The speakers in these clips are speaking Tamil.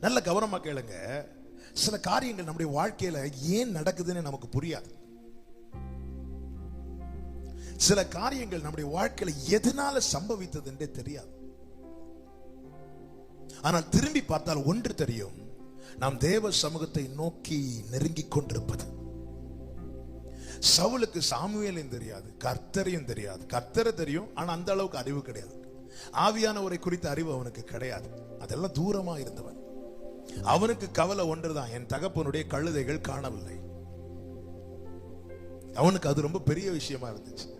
நல்ல கவனமாக கேளுங்க. சில காரியங்கள் நம்முடைய வாழ்க்கையில ஏன் நடக்குதுன்னு நமக்கு புரியாது. சில காரியங்கள் நம்முடைய வாழ்க்கையில எதனால சம்பவித்தது என்றே தெரியாது. ஆனால் திரும்பி பார்த்தால் ஒன்று தெரியும். நாம் தேவ சமூகத்தை நோக்கி நெருங்கி கொண்டிருப்பது. சவுலுக்கு சாமுவேலையும் தெரியாது கர்த்தரையும் தெரியாது. கர்த்தரை தெரியும் ஆனால் அந்த அளவுக்கு அறிவு கிடையாது. ஆவியானவரை குறித்த அறிவு அவனுக்கு கிடையாது. அதெல்லாம் தூரமா இருந்தவன். அவனுக்கு கவலை ஒன்றுதான். என் தகப்பனுடைய கழுதைகள் காணவில்லை. அவனுக்கு அது ரொம்ப பெரிய விஷயமா இருந்துச்சு.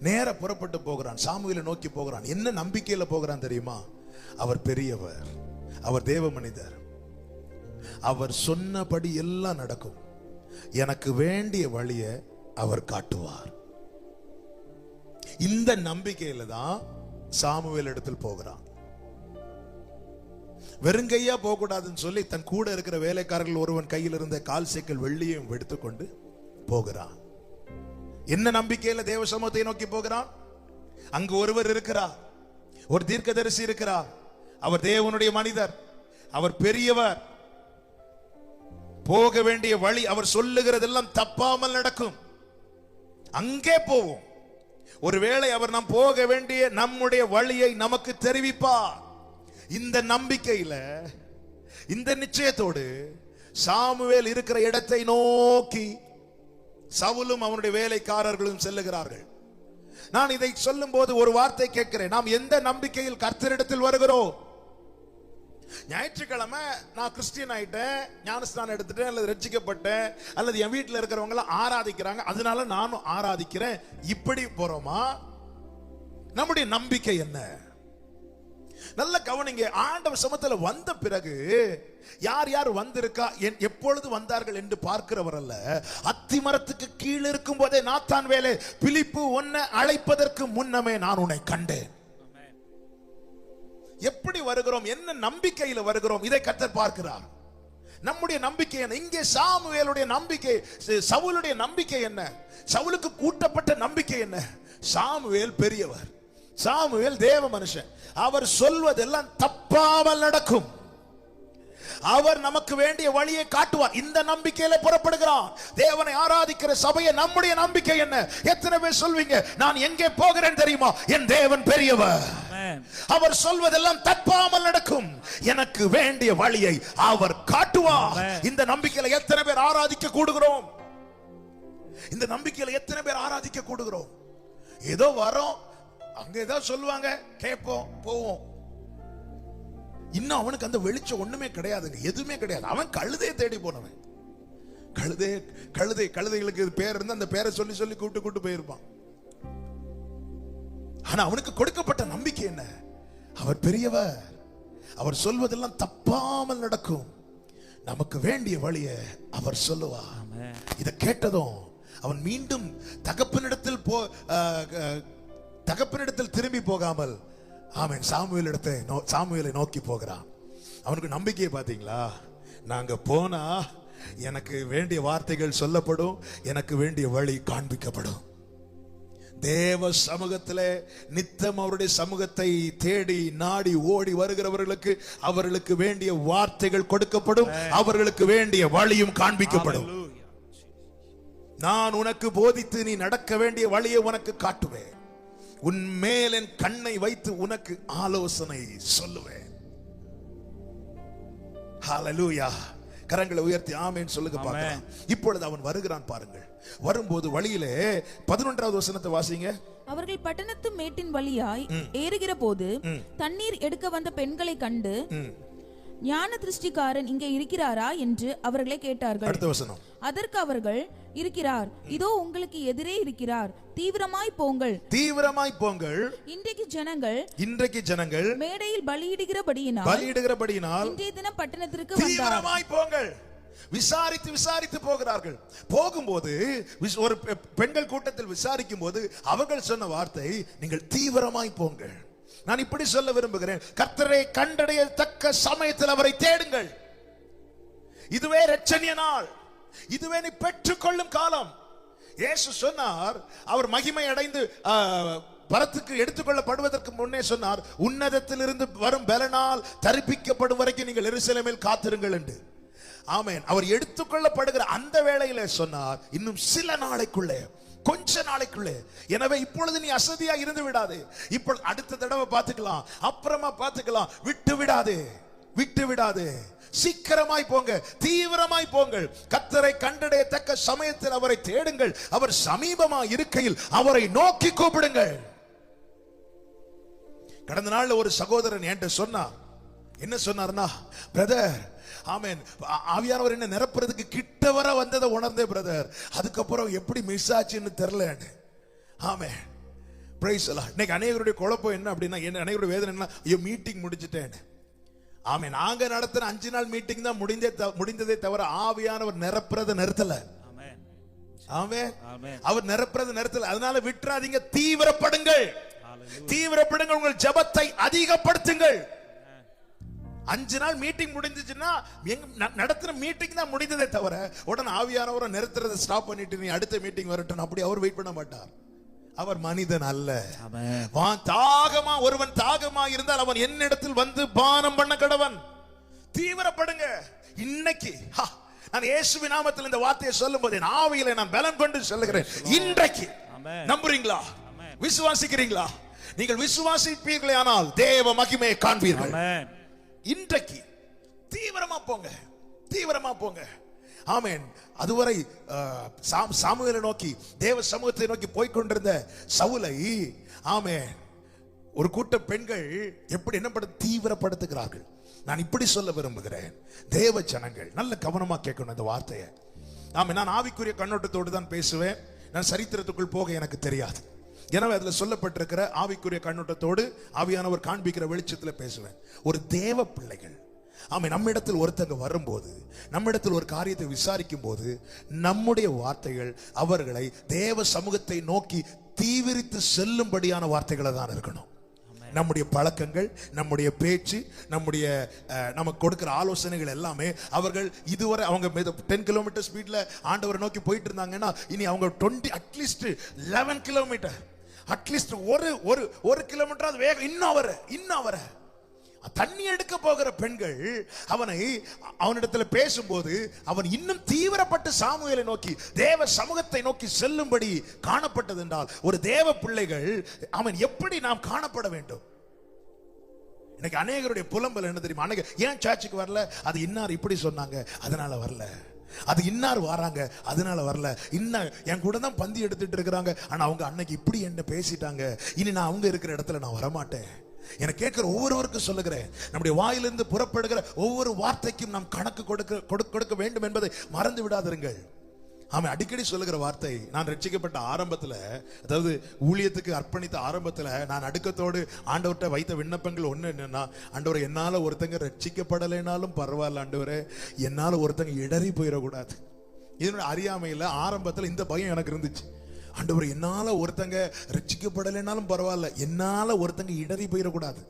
நேர புறப்பட்டு போகிறான். சாமுவில நோக்கி போகிறான். என்ன நம்பிக்கையில போகிறான் தெரியுமா? அவர் பெரியவர். அவர் தேவ மனிதர். அவர் சொன்னபடி எல்லாம் நடக்கும். எனக்கு வேண்டிய வழியை அவர் காட்டுவார். இந்த நம்பிக்கையில தான் சாமுவேல் இடத்தில் போகிறான். வெறுங்கையா போகக்கூடாதுன்னு சொல்லி தன் கூட இருக்கிற வேலைக்காரர்கள் ஒருவன் கையில் இருந்த கால் சைக்கிள் வெள்ளியும் எடுத்துக்கொண்டு போகிறான். என்ன நம்பிக்கையில தேவ சமூகத்தை நோக்கி போகிறான்? அங்கு ஒருவர் இருக்கிறார். ஒரு தீர்க்கதரிசி இருக்கிறார். அவர் தேவனுடைய மனிதர். அவர் பெரியவர். போக வேண்டிய வழி அவர் சொல்லுகிறதெல்லாம் தப்பாமல் நடக்கும். அங்கே போவோம். ஒருவேளை அவர் நாம் போக வேண்டிய நம்முடைய வழியை நமக்கு தெரிவிப்பார். இந்த நம்பிக்கையில இந்த நிச்சயத்தோடு சாமுவேல் இருக்கிற இடத்தை நோக்கி சவுலும் அவனுடைய வேலைக்காரர்களும் செல்லுகிறார்கள். நான் இதை சொல்லும் போது ஒரு வார்த்தை கேட்கிறேன். நாம் எந்த நம்பிக்கையில் கர்த்தரிடத்தில் வருகிறோம்? ஞாயிற்றுக்கிழமை நான் கிறிஸ்டியன் ஆயிட்டேன் ஞானஸ்தானம் எடுத்துட்டேன் அல்லது ரட்சிக்கப்பட்டேன் அல்லது என் வீட்டில் இருக்கிறவங்க ஆராதிக்கிறாங்க. அதனால நானும் ஆராதிக்கிறேன். இப்படி போறோமா? நம்முடைய நம்பிக்கை என்ன? நல்ல கவனிங்க. ஆண்டவர் சமத்துல வந்த பிறகு யார் யார் வந்திருக்கா? என்- எப்பொழுது வந்தார்கள் என்று பார்க்கிறவர் அல்ல. அத்திமரத்துக்கு கீழே இருக்கும் போதே நாத்தான் வேலை பிலிப்பு ஒன்ன அழைப்பதற்கு முன்னமே நான் உன்னை கண்டேன். எப்படி வருகிறோம்? என்ன நம்பிக்கையில வருகிறோம்? இதை கத்தர் பார்க்கிறார். நம்முடைய நம்பிக்கை என்ன? இங்கே சாமுவேலுடைய நம்பிக்கை சவுளுடைய சவுலுடைய நம்பிக்கை என்ன? சவுலுக்கு கூட்டப்பட்ட நம்பிக்கை என்ன? சாமுவேல் பெரியவர். சாமுவேல் தேவ மனுஷன். அவர் சொல்வதெல்லாம் தப்பாமல் நடக்கும். அவர் நமக்கு வேண்டிய வழியை காட்டுவார். இந்த நம்பிக்கையில புறப்படுகிறான். தேவனை ஆராதிக்கிற சபையை நம்முடைய நம்பிக்கை என்ன? எத்தனை பேர் சொல்வீங்க? நான் எங்கே போகிறேன் தெரியுமா? என் தேவன் பெரியவர். அவர் சொல்வதெல்லாம் தப்பாமல் நடக்கும். எனக்கு வேண்டிய வழியை அவர் காட்டுவார். இந்த நம்பிக்கையில எத்தனை பேர் ஆராதிக்க கூடுகிறோம்? இந்த நம்பிக்கையில எத்தனை பேர் ஆராதிக்க கூடுகிறோம்? ஏதோ வரோம். அங்க ஏதோ சொல்லுவாங்க கேட்போம் போவோம். இன்னும் அவனுக்கு அந்த வெளிச்சம் ஒண்ணுமே கிடையாதுங்க எதுவுமே கிடையாது. அவன் கழுதையை தேடி போனவன். கழுதை கழுதை கழுதைகளுக்கு பேர் இருந்து அந்த பேரை சொல்லி சொல்லி கூப்பிட்டு கூப்பிட்டு போயிருப்பான். ஆனா அவனுக்கு கொடுக்கப்பட்ட நம்பிக்கை என்ன? அவர் பெரியவர். அவர் சொல்வதெல்லாம் தப்பாமல் நடக்கும். நமக்கு வேண்டிய வழியை அவர் சொல்லுவார். Amen. இதை கேட்டதும் அவன் மீண்டும் தகப்பனிடத்தில் போ தகப்பனிடத்தில் திரும்பி போகாமல் ஆமென் சாமுவேல் இடத்தை நோ- சாமுவேலை நோக்கி போகிறான். அவனுக்கு நம்பிக்கையை பாத்தீங்களா நாங்க போனா எனக்கு வேண்டிய வார்த்தைகள் சொல்லப்படும் எனக்கு வேண்டிய வழி காண்பிக்கப்படும். தேவ சமூகத்திலே நித்தம் அவருடைய சமூகத்தை தேடி நாடி ஓடி வருகிறவர்களுக்கு அவர்களுக்கு வேண்டிய வார்த்தைகள் கொடுக்கப்படும் அவர்களுக்கு வேண்டிய வழியும் காண்பிக்கப்படும். நான் உனக்கு போதித்து நீ நடக்க வேண்டிய வழியை உனக்கு காட்டுவேன். உன் மேல் என் கண்ணை வைத்து உனக்கு ஆலோசனை சொல்லுவேன். ஹalleluya கரங்களை உயர்த்தி ஆமென் சொல்லுங்க பார்க்கலாம். இப்பொழுது அவன் வருகிறான் பாருங்கள். வரும்போது வழியிலே பதினொன்றாவது வசனத்தை வாசிங்க. அவர்கள் பட்டணத்து மேட்டின் வழியாய் ஏறுகிற போது தண்ணீர் எடுக்க வந்த பெண்களை கண்டு ஞான திருஷ்டிக்காரன் இங்கே இருக்கிறாரா என்று அவர்களை கேட்டார்கள். அடுத்த வசனம். அதற்கு அவர்கள் இருக்கிறார். இதோ உங்களுக்கு எதிரே இருக்கிறார். தீவிரமாய் போங்கள். தீவிரமாய் போங்கள். இன்றைக்கு ஜனங்கள் இன்றைக்கு ஜனங்கள் மேடையில் பலியிடுகிறபடியினால் பலியிடுகிறபடியினால் இன்றைய தினம் பட்டணத்திற்கு தீவிரமாய் போங்கள். விசாரித்து விசாரித்து போகிறார்கள். போகும்போது ஒரு பெண்கள் கூட்டத்தில் விசாரிக்கும் போது அவர்கள் சொன்ன வார்த்தை நீங்கள் தீவிரமாய் போங்கள். நான் இப்படி சொல்ல விரும்புகிறேன். கர்த்தரை கண்டடையத்தக்க சமயத்தில் அவரை தேடுங்கள். இதுவே ரச்சனிய நாள். இதுவே நீ பெற்றுக்கொள்ளும் காலம். இயேசு சொன்னார் அவர் மகிமை அடைந்து பரத்துக்கு எடுத்துக்கொள்ளப்படுவதற்கு முன்னே சொன்னார் உன்னதத்திலிருந்து வரும் பலனால் தரிப்பிக்கப்படும் வரைக்கும் நீங்கள் எருசலேமில் காத்திருங்கள் என்று. ஆமேன். அவர் எடுத்துக்கொள்ளப்படுகிற அந்த வேளையிலே சொன்னார் இன்னும் சில நாளைக்குள்ளே கொஞ்ச நாளைக்குள்ளே. எனவே இப்பொழுது நீ அசதியா இருந்து விடாதே. இப்போ அடுத்த தடவை பார்த்துக்கலாம். அப்புறமா பார்த்துக்கலாம். விட்டு விடாதே. விட்டு விடாதே. சீக்கிரமாய் போங்க. தீவிரமாய் போங்கள். கத்தரை கண்டடையத்தக்க சமயத்தில் அவரை தேடுங்கள். அவர் சமீபமா இருக்கையில் அவரை நோக்கி கூப்பிடுங்கள். கடந்த நாள்ல ஒரு சகோதரன் என்கிட்ட சொன்னார் என்ன சொன்னார்னா பிரதர் ஆமென். ஆவியானவர் என்ன நிரப்புறதுக்கு கிட்ட வர வந்ததை உணர்ந்தே பிரதர் அதுக்கப்புறம் எப்படி மிஸ் ஆச்சுன்னு தெரியலன்னு ஆமே பிரைஸ் எல்லாம் இன்னைக்கு அநேகருடைய குழப்பம் என்ன அப்படின்னா என்ன அநேகருடைய வேதனை என்ன ஐயோ மீட்டிங் முடிச்சிட்டேன் ஆமே நாங்க நடத்தின அஞ்சு நாள் மீட்டிங் தான் முடிந்தே முடிந்ததே தவிர ஆவியானவர் நிரப்புறதை நிறுத்தல. அவர் நிரப்புறதை நிறுத்தல. அதனால விட்டுறாதீங்க. தீவிரப்படுங்கள். தீவிரப்படுங்கள். உங்கள் ஜெபத்தை அதிகப்படுத்துங்கள். அஞ்சு நாள் மீட்டிங் முடிஞ்சுச்சுன்னா எங்க ந- நடத்துற மீட்டிங் தான் முடிந்ததே தவிர உடனே ஆவியானவரை நிறுத்துறதை ஸ்டாப் பண்ணிட்டு நீ அடுத்த மீட்டிங் வரட்டும். அப்படி அவர் வெயிட் பண்ண மாட்டார். அவர் மனிதன் அல்ல. ஆமென். வான் தாகமா ஒருவன் தாகமா இருந்தால் அவன் என்னிடத்தில் வந்து பானம் பண்ண கடவன். தீவிரப்படுங்க. இன்னைக்கு நான் இயேசுவின் நாமத்தில் இந்த வார்த்தையை சொல்லும் போது என் ஆவியில நான் பலம் கொண்டு சொல்லுகிறேன். இன்றைக்கு. நம்புறீங்களா. விசுவாசிக்கிறீங்களா? நீங்கள் விசுவாசிப்பீர்களே ஆனால் தேவ மகிமையை காண்பீர்கள். இன்றைக்கு தீவிரமா போங்க. தீவிரமா போங்க. ஆமேன். அதுவரை அஹ், சாம்- சாமுவேலை நோக்கி தேவ சமூகத்தை நோக்கி போய்கொண்டிருந்த சவுலை ஆமேன். ஒரு கூட்ட பெண்கள் எப்படி என்ன பட தீவிரப்படுத்துகிறார்கள். நான் இப்படி சொல்ல விரும்புகிறேன். தேவ ஜனங்கள் நல்ல கவனமா கேட்கணும் இந்த வார்த்தையை. ஆமென். நான் ஆவிக்குரிய கண்ணோட்டத்தோடு தான் பேசுவேன். நான் சரித்திரத்துக்குள் போக எனக்கு தெரியாது. எனவே அதுல சொல்லப்பட்டிருக்கிற ஆவிக்குரிய கண்ணோட்டத்தோடு ஆவியானவர் காண்பிக்கிற வெளிச்சத்துல பேசுவேன். ஒரு தேவ பிள்ளைகள். ஆமை நம்மிடத்தில் ஒருத்தங்க வரும்போது நம்மிடத்தில் ஒரு காரியத்தை விசாரிக்கும் போது நம்முடைய வார்த்தைகள் அவர்களை தேவ சமூகத்தை நோக்கி தீவிரித்து செல்லும்படியான வார்த்தைகளை தான் இருக்கணும். நம்முடைய பழக்கங்கள் நம்முடைய பேச்சு நம்முடைய நமக்கு கொடுக்கிற ஆலோசனைகள் எல்லாமே அவர்கள் இதுவரை அவங்க டென் கிலோமீட்டர் ஸ்பீட்ல ஆண்டவரை நோக்கி போயிட்டு இருந்தாங்கன்னா இனி அவங்க twenty at least eleven kilometre at least ஒரு ஒரு ஒரு கிலோமீட்டர் வேகம். இன்னும் அவரை இன்னும் அவரை. தண்ணி எடுக்க போகிற பெண்கள் அவனை அவனிடத்துல பேசும்போது அவன் இன்னும் தீவிரப்பட்டு சாமுவேலை நோக்கி தேவ சமூகத்தை நோக்கி செல்லும்படி காணப்பட்டது என்றால் ஒரு தேவ பிள்ளைகள் அவன் எப்படி நாம் காணப்பட வேண்டும்? இன்னைக்கு அநேகருடைய புலம்பல் என்ன தெரியுமா? அநேக ஏன் சர்ச்சுக்கு வரல? அது இன்னார் இப்படி சொன்னாங்க. அதனால வரல. அது இன்னார் வராங்க அதனால வரல. இன்ன என் கூட தான் பந்தி எடுத்துட்டு இருக்கிறாங்க. ஆனா அவங்க அன்னைக்கு இப்படி என்ன பேசிட்டாங்க? இனி நான் அவங்க இருக்கிற இடத்துல நான் வரமாட்டேன். என கேட்கிற ஒவ்வொருவருக்கும் சொல்லுகிறேன். நம்முடைய வாயிலிருந்து புறப்படுகிற ஒவ்வொரு வார்த்தைக்கும் நாம் கணக்கு கொடுக்க கொடுக்க கொடுக்க வேண்டும் என்பதை மறந்து விடாதிருங்கள். அவன் அடிக்கடி சொல்லுகிற வார்த்தை நான் ரட்சிக்கப்பட்ட ஆரம்பத்தில் அதாவது ஊழியத்துக்கு அர்ப்பணித்த ஆரம்பத்தில் நான் அடுக்கத்தோடு ஆண்டவர்கிட்ட வைத்த விண்ணப்பங்கள் ஒன்று என்னென்னா ஆண்டவர் என்னால் ஒருத்தங்க ரட்சிக்கப்படலைனாலும் பரவாயில்ல ஆண்டவர் என்னால் ஒருத்தங்க இடறி போயிடக்கூடாது. இதனுடைய அறியாமையில் ஆரம்பத்தில் இந்த பயம் எனக்கு இருந்துச்சு. ஆண்டவர் என்னால் ஒருத்தங்க ரட்சிக்கப்படலைனாலும் பரவாயில்ல என்னால் ஒருத்தங்க இடறி போயிடக்கூடாது.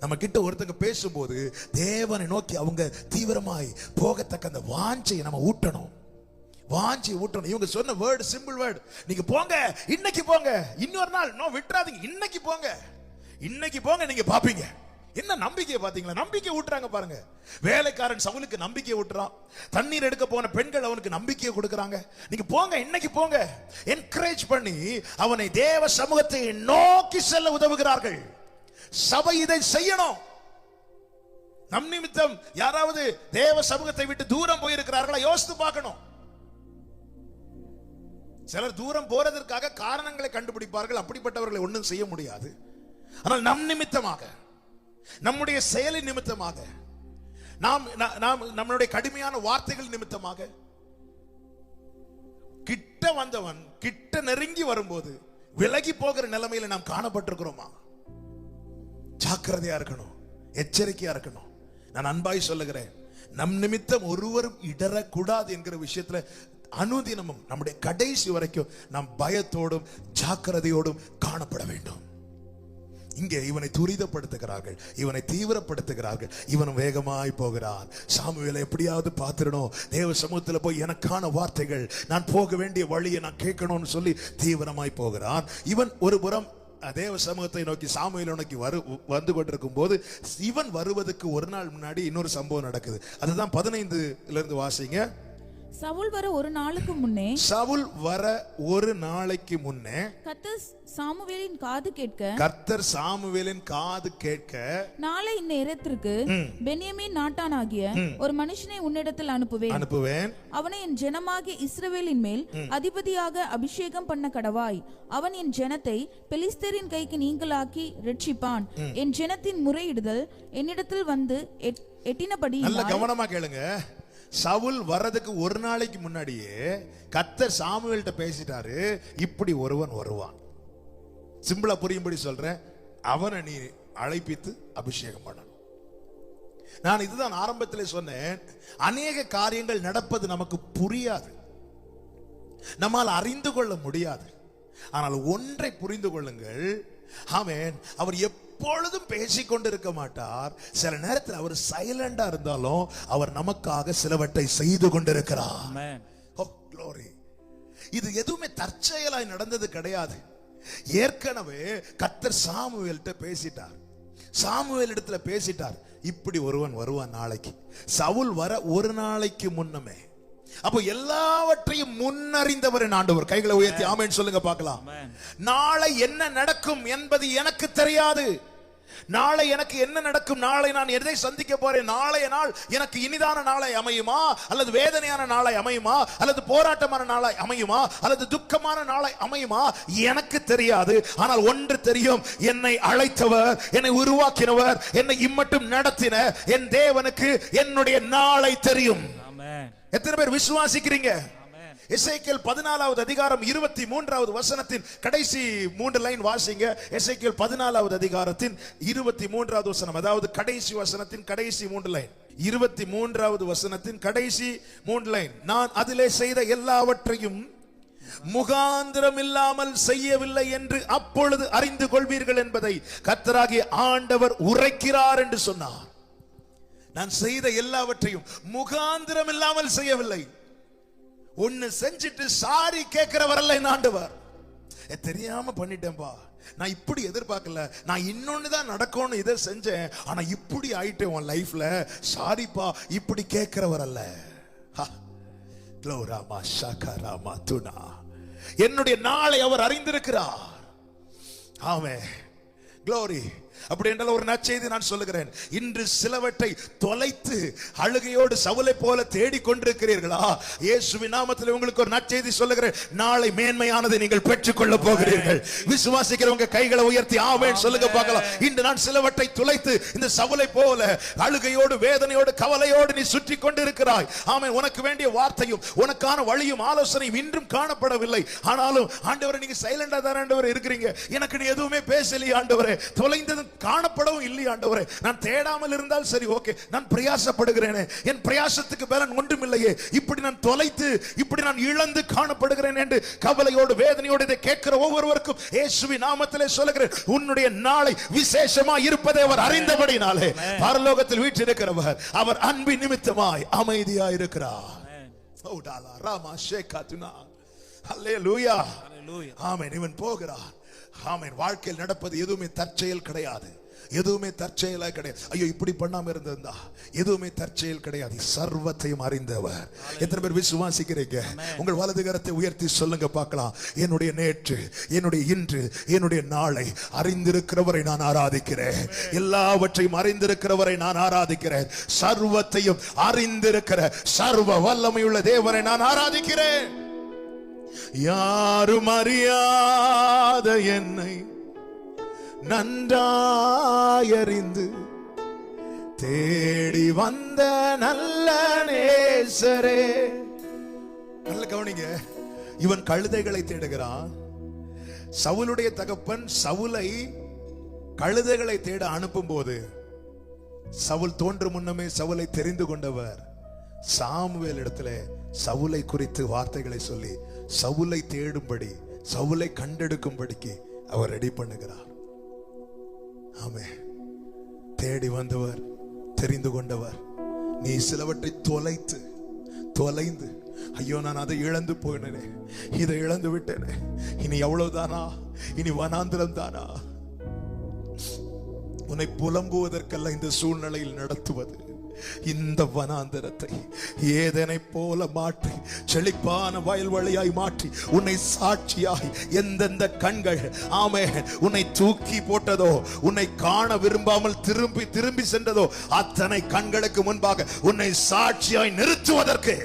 நம்ம கிட்ட ஒருத்தங்க பேசும்போது தேவனை நோக்கி அவங்க தீவிரமாய் போகத்தக்க அந்த வாஞ்சையை நம்ம ஊட்டணும். வாஞ்சி ஊட்டணும். இவங்க சொன்ன வேர்டு சிம்பிள் வேர்டு நீங்க போங்க இன்னைக்கு போங்க. இன்னொரு நாள் நோ விட்டுறாதீங்க. இன்னைக்கு போங்க. இன்னைக்கு போங்க நீங்க பாப்பீங்க. என்ன நம்பிக்கையை பாத்தீங்களா நம்பிக்கை ஊட்டுறாங்க பாருங்க. வேலைக்காரன் சவுலுக்கு நம்பிக்கை ஊட்டுறான். தண்ணீர் எடுக்க போன பெண்கள் அவனுக்கு நம்பிக்கையை கொடுக்குறாங்க. நீங்க போங்க இன்னைக்கு போங்க. என்கரேஜ் பண்ணி அவனை தேவ சமூகத்தை நோக்கி செல்ல உதவுகிறார்கள். சபை இதை செய்யணும். நம் நிமித்தம் யாராவது தேவ சமூகத்தை விட்டு தூரம் போயிருக்கிறார்களா? யோசித்து பார்க்கணும். சிலர் தூரம் போறதற்காக காரணங்களை கண்டுபிடிப்பார்கள் அப்படிப்பட்டவர்களை ஒன்றும் செய்ய முடியாது. ஆனால் நம் நிமித்தமாக நம்முடைய செயலின் நிமித்தமாக நாம் நாம் நம்மளுடைய கடுமையான வார்த்தைகள் நிமித்தமாக கிட்ட வந்தவன் கிட்ட நெருங்கி வரும்போது விலகி போகிற நிலைமையில நாம் காணப்பட்டிருக்கிறோமா? ஜாக்கிரதையா இருக்கணும் எச்சரிக்கையா இருக்கணும். நான் அன்பாய் சொல்லுகிறேன் நம் நிமித்தம் ஒருவரும் இடரக்கூடாது என்கிற விஷயத்துல அனுதினமும் நம்முடைய கடைசி வரைக்கும் நாம் பயத்தோடும் ஜாக்கிரதையோடும் காணப்பட வேண்டும். இங்கே இவனை துரிதப்படுத்துகிறார்கள் இவனை தீவிரப்படுத்துகிறார்கள் இவன் வேகமாய் போகிறான். சாமுவேல எப்படியாவது பார்த்துடணும். தேவ சமூகத்தில் போய் எனக்கான வார்த்தைகள் நான் போக வேண்டிய வழியை நான் கேட்கணும்னு சொல்லி தீவிரமாய் போகிறான். இவன் ஒரு புறம் தேவ சமூகத்தை நோக்கி சாமுவேலை நோக்கி வரு வந்து கொண்டிருக்கும் போது இவன் வருவதற்கு ஒரு நாள் முன்னாடி இன்னொரு சம்பவம் நடக்குது. அதுதான் பதினைந்துலேருந்து வாசிங்க. சவுல் வர ஒரு நாளுக்கு முன்னே சவுல் வர ஒரு நாளைக்கு முன்னே கர்த்தர் சாமுவேலின் காது கேட்க கர்த்தர் சாமுவேலின் காது கேட்க நாளை இந்நேரத்திற்கு பென்யமீன் நாட்டானாகிய ஒரு மனுஷனை உன்னிடத்தில் அனுப்புவேன். அனுப்புவேன். அவனை என் ஜனமாகிய இஸ்ரவேலின் மேல் அதிபதியாக அபிஷேகம் பண்ண கடவாய். அவன் என் ஜனத்தை பெலிஸ்தரின் கைக்கு நீங்களாக்கி ரட்சிப்பான். என் ஜனத்தின் முறையிடுதல் என்னிடத்தில் வந்து எட்- எட்டினபடி நல்ல கவனமா கேளுங்க. சவுல் வர்றதுக்கு ஒரு நாளைக்கு முன்னாடியே கத்தர் சாமுவேல்கிட்ட பேசிட்டாரு இப்படி ஒருவன் வருவான். சிம்பிளா புரியும்படி சொல்றேன். அவனை நீ அழைப்பித்து அபிஷேகம் பண்ணணும். நான் இதுதான் ஆரம்பத்திலே சொன்னேன். அநேக காரியங்கள் நடப்பது நமக்கு புரியாது. நம்மால் அறிந்து கொள்ள முடியாது. ஆனால் ஒன்றை புரிந்து கொள்ளுங்கள். அவன் அவர் எப்பொழுதும் பேசிக் கொண்டிருக்க மாட்டார் சில நேரத்தில் அவர் சைலண்டா இருந்தாலும் அவர் நமக்காக சிலவற்றை செய்து கொண்டிருக்கிறார். Glory. இது எதுவுமே தற்செயலாய் நடந்தது கிடையாது. ஏற்கனவே கர்த்தர் சாமுவேல்கிட்ட பேசிட்டார். சாமுவேல் இடத்துல பேசிட்டார். இப்படி ஒருவன் வருவான் நாளைக்கு. சவுல் வர ஒரு நாளைக்கு முன்னமே. அப்போ எல்லாவற்றையும் முன்னறிந்தவர் ஆண்டவர். கைகளை உயர்த்தி ஆமென் சொல்லுங்க பார்க்கலாம். நாளை என்ன நடக்கும் என்பது எனக்கு தெரியாது. நாளை எனக்கு என்ன நடக்கும்? நாளை நான் எதை சந்திக்க போறேன்? நாளைய நாள் எனக்கு இனிதான நாளை அமையுமா? அல்லது வேதனையான நாளை அமையுமா? அல்லது போராட்டமான நாளை அமையுமா? அல்லது துக்கமான நாளை அமையுமா? எனக்கு தெரியாது. ஆனால் ஒன்று தெரியும். என்னை அழைத்தவர் என்னை உருவாக்கினவர் என்னை இம்மட்டும் நடத்தின என் தேவனுக்கு என்னுடைய நாளை தெரியும். எத்தனை பேர் விசுவாசிக்கிறீங்க? Amen. பதினாலாவது அதிகாரம் இருபத்தி மூன்றாவது வசனத்தின் கடைசி மூன்று லைன் வாசிங்க. எசேக்கியல் பதினாலாவது அதிகாரத்தின் இருபத்தி மூன்றாவது வசனம். அதாவது கடைசி வசனத்தின் கடைசி மூன்று லைன். இருபத்தி மூன்றாவது வசனத்தின் கடைசி மூன்று லைன். நான் அதிலே செய்த எல்லாவற்றையும் முகாந்திரம் இல்லாமல் செய்யவில்லை என்று அப்பொழுது அறிந்து கொள்வீர்கள் என்பதை கத்தராகி ஆண்டவர் உரைக்கிறார் என்று சொன்னார். நான் செய்த எல்லாவற்றையும் முகாந்திரம் இல்லாமல் செய்யவில்லை. ஒன்னு செஞ்சுட்டு சாரி கேட்கிறவரல்ல என் ஆண்டவர். ஏ, தெரியாம பண்ணிட்டேன்பா. நான் இப்படி எதிர்பார்க்கல. நான் இன்னொன்னு தான் நடக்கும்னு இதை செஞ்சேன். ஆனா இப்படி ஆயிட்டேன் உன் லைஃப்ல. சாரிப்பா இப்படி கேட்கிறவர் அல்ல ஹா. க்ளோராமா ஷாகாராமா துனா. என்னுடைய நாளை அவர் அறிந்திருக்கிறார். ஆமே க்ளோரி. அப்படி என்றால் ஒரு நற்செய்தி நான் சொல்லுகிறேன். இன்று சிலவற்றை தொலைத்து அழுகையோடு சவுலை போல தேடிக் கொண்டிருக்கிறீர்களா இயேசுவின் நாமத்தில் உங்களுக்கு ஒரு நற்செய்தி சொல்லுகிறேன். நாளை மேன்மையானதை நீங்கள் பெற்றுக்கொள்ள போகிறீர்கள். விசுவாசிக்கிறவங்க கைகளை உயர்த்தி ஆமென் சொல்லுங்க பார்க்கலாம். இன்று நான் சிலவற்றை துளைத்து இந்த சவுலை போல அழுகையோடு வேதனையோடு கவலையோடு நீ சுற்றி கொண்டிருக்கிறாய். ஆமென். உனக்கு வேண்டிய வார்த்தையும் உனக்கான வழியும் ஆலோசனையும் இன்றும் காணப்படவில்லை. ஆனாலும் ஆண்டவரை நீங்க சைலண்டா தான் ஆண்டவர் இருக்கிறீங்க. எனக்கு நீ எதுவுமே பேசலையே ஆண்டவரே. தொலைந்தது காணப்படவும் இல்லை ஆண்டவரே. நான் தேடாமல் இருந்தால் சரி ஓகே. நான் பிரயாசப்படுகிறேனே. என் பிரயாசத்துக்கு பலன் ஒன்றும் இல்லையே இப்படி நான் தொலைத்து இப்படி நான் இழந்து காணப்படுகிறேன் என்று கவலையோடு வேதனையோடு இதை கேட்கிற ஒவ்வொருவருக்கும் இயேசுவி நாமத்திலே சொல்லுகிறேன். உன்னுடைய நாளை விசேஷமா இருப்பதை அவர் அறிந்தபடினாலே பரலோகத்தில் வீற்றிருக்கிறவர் அவர் அன்பின் நிமித்தமாய் அமைதியாய் இருக்கிறார். ராமா ஷேகாத்துனா. அல்லேலூயா. Hallelujah. ஆமென். இவன் போகிறான். ஆமென். வாழ்க்கையில் நடப்பது எதுவுமே தற்செயல் கிடையாது. எதுவுமே தற்செயலா கிடையாது. ஐயோ இப்படி பண்ணாம இருந்திருந்தா? எதுவுமே தற்செயல் கிடையாது. சர்வத்தையும் அறிந்தவர். எத்தனை பேர் விசுவாசிக்கிறீங்க? உங்கள் வலது கரத்தை உயர்த்தி சொல்லுங்க பார்க்கலாம். என்னுடைய நேற்று என்னுடைய இன்று என்னுடைய நாளை அறிந்திருக்கிறவரை நான் ஆராதிக்கிறேன். எல்லாவற்றையும் அறிந்திருக்கிறவரை நான் ஆராதிக்கிறேன். சர்வத்தையும் அறிந்திருக்கிற சர்வ வல்லமையுள்ள தேவனை நான் ஆராதிக்கிறேன். யாரும் அறியாத என்னை நன்றாயறிந்து தேடி வந்த நல்ல நேசரே. நல்ல கவனிங்க இவன் கழுதைகளை தேடுகிறான். சவுலுடைய தகப்பன் சவுலை கழுதைகளை தேட அனுப்பும் போது சவுல் தோன்று முன்னமே சவுலை தெரிந்து கொண்டவர். சாமுவேல் இடத்துல சவுலை குறித்து வார்த்தைகளை சொல்லி சவுலை தேடும்படி சவுலை கண்டெடுக்கும்படிக்கு அவர் ரெடி பண்ணுகிறார். ஆமே தேடி வந்தவர் தெரிந்து கொண்டவர். நீ சிலவற்றை தொலைத்து தொலைந்து ஐயோ நான் அதை இழந்து போயினேனே இதை இழந்து விட்டேனே இனி எவ்வளவுதானா இனி வனாந்திரம் தானா? உன்னை புலம்புவதற்கல்ல இந்த சூழ்நிலையில் நடத்துவது. இந்த வனாந்தரத்தை ஏதனை போல மாற்றி செழிப்பான வயல்வெளியாய் மாற்றி உன்னை சாட்சியாய் எந்தெந்த கண்கள் ஆமே உன்னை தூக்கி போட்டதோ உன்னை காண விரும்பாமல் திரும்பி திரும்பி சென்றதோ அத்தனை கண்களுக்கு முன்பாக உன்னை சாட்சியாய் நிறுத்துவதற்கு